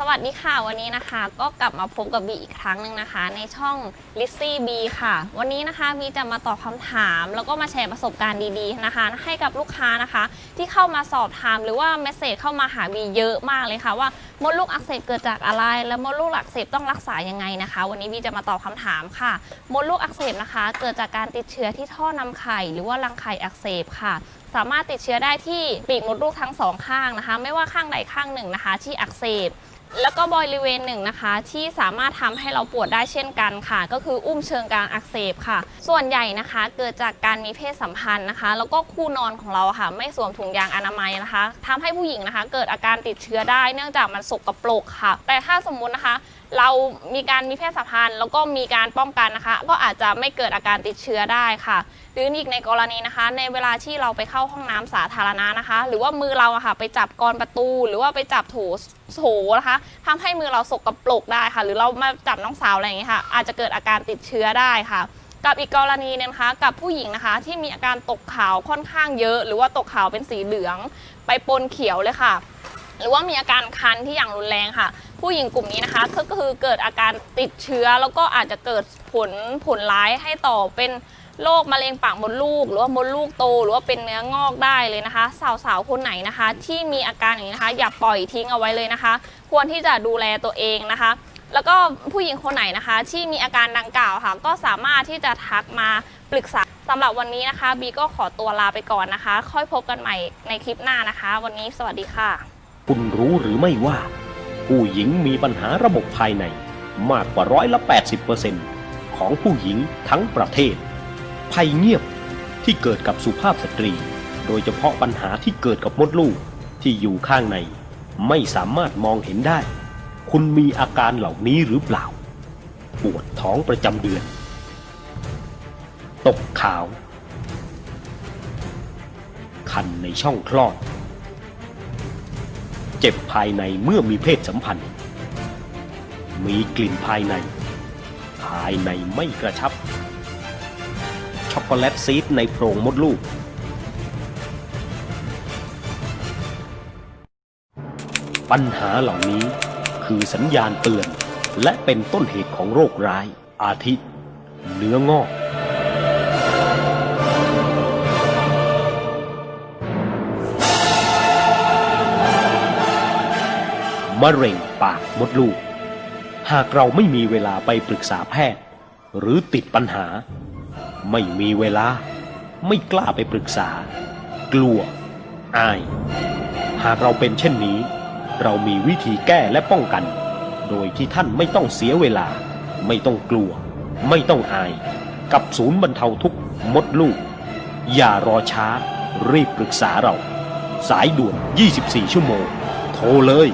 สวัสดีค่ะวันนี้นะคะ ก็กลับมาพบกับบีอีกครั้งหนึ่งนะคะ ในช่อง l i z z y B ค่ะ วันนี้นะคะบีจะมาตอบคำถาม แล้วก็มาแชร์ประสบการณ์ดีๆนะคะ ให้กับลูกค้านะคะ ที่เข้ามาสอบถามหรือว่าเมสเซจเข้ามาหาบีเยอะมากเลยค่ะว่า มดลูกอักเสบเกิดจากอะไร และมดลูกอักเสบต้องรักษายังไงนะคะ วันนี้บีจะมาตอบคำถามค่ะ มดลูกอักเสบนะคะ เกิดจากการติดเชื้อที่ท่อนำไข่ หรือว่ารังไข่อักเสบค่ะ สามารถติดเชื้อได้ที่ปีกมดลูกทั้งสองข้างนะคะ ไม่ว่าข้างใดข้างหนึ่งนะคะ ที่อักเสบแล้วก็บริเวณหนึ่งนะคะที่สามารถทำให้เราปวดได้เช่นกันค่ะ ก็คืออุ้มเชิงกรานอักเสบค่ะ ส่วนใหญ่นะคะเกิดจากการมีเพศสัมพันธ์นะคะ แล้วก็คู่นอนของเราค่ะ ไม่สวมถุงยางอนามัยนะคะทำให้ผู้หญิงนะคะ เกิดอาการติดเชื้อได้เนื่องจากมันสกปรกค่ะ แต่ถ้าสมมุตินะคะ เรามีการมีเพศสัมพันธ์ แล้วก็มีการป้องกันนะคะ ก็อาจจะไม่เกิดอาการติดเชื้อได้ค่ะ หรืออีกในกรณีนะคะ ในเวลาที่เราไปเข้าห้องน้ำสาธารณะนะคะ หรือว่ามือเราอะค่ะ ไปจับกรประตู หรือว่าไปจับโถโถนะคะทำให้มือเราสกปรกได้ค่ะ หรือเรามาจับน้องสาวอะไรอย่างเงี้ยค่ะ อาจจะเกิดอาการติดเชื้อได้ค่ะกับอีกกรณีนึงนะคะ กับผู้หญิงนะคะ ที่มีอาการตกขาวค่อนข้างเยอะ หรือว่าตกขาวเป็นสีเหลือง ไปปนเขียวเลยค่ะ หรือว่ามีอาการคันที่อย่างรุนแรงค่ะ ผู้หญิงกลุ่มนี้นะคะก็คือเกิดอาการติดเชื้อแล้วก็อาจจะเกิดผลผลร้ายให้ต่อเป็นโรคมะเร็งปากมดลูก หรือว่ามดลูกโต หรือว่าเป็นเนื้องอกได้เลยนะคะ สาวๆคนไหนนะคะ ที่มีอาการอย่างนี้นะคะ อย่าปล่อยทิ้งเอาไว้เลยนะคะ ควรที่จะดูแลตัวเองนะคะ แล้วก็ผู้หญิงคนไหนนะคะ ที่มีอาการดังกล่าวค่ะ ก็สามารถที่จะทักมาปรึกษาสำหรับวันนี้นะคะบีก็ขอตัวลาไปก่อนนะคะ ค่อยพบกันใหม่ในคลิปหน้านะคะ วันนี้สวัสดีค่ะ คุณรู้หรือไม่ว่า ผู้หญิงมีปัญหาระบบภายในมากกว่าร้อยละ80%ของผู้หญิงทั้งประเทศ ภัยเงียบที่เกิดกับสุภาพสตรี โดยเฉพาะปัญหาที่เกิดกับมดลูกที่อยู่ข้างใน ไม่สามารถมองเห็นได้ คุณมีอาการเหล่านี้หรือเปล่า ปวดท้องประจำเดือน ตกขาว คันในช่องคลอด เจ็บภายในเมื่อมีเพศสัมพันธ์ มีกลิ่นภายใน ภายในไม่กระชับ ช็อกโกแลตซีดในโพรงมดลูก ปัญหาเหล่านี้คือสัญญาณเตือน และเป็นต้นเหตุของโรคร้าย อาทิ เนื้องอก มะเร็งปากมดลูก หากเราไม่มีเวลาไปปรึกษาแพทย์ หรือติดปัญหา ไม่มีเวลา ไม่กล้าไปปรึกษา กลัว อาย หากเราเป็นเช่นนี้ เรามีวิธีแก้และป้องกัน โดยที่ท่านไม่ต้องเสียเวลา ไม่ต้องกลัว ไม่ต้องอาย กับศูนย์บรรเทาทุกข์มดลูก อย่ารอช้า รีบปรึกษาเรา สายด่วน 24 ชั่วโมง โทรเลย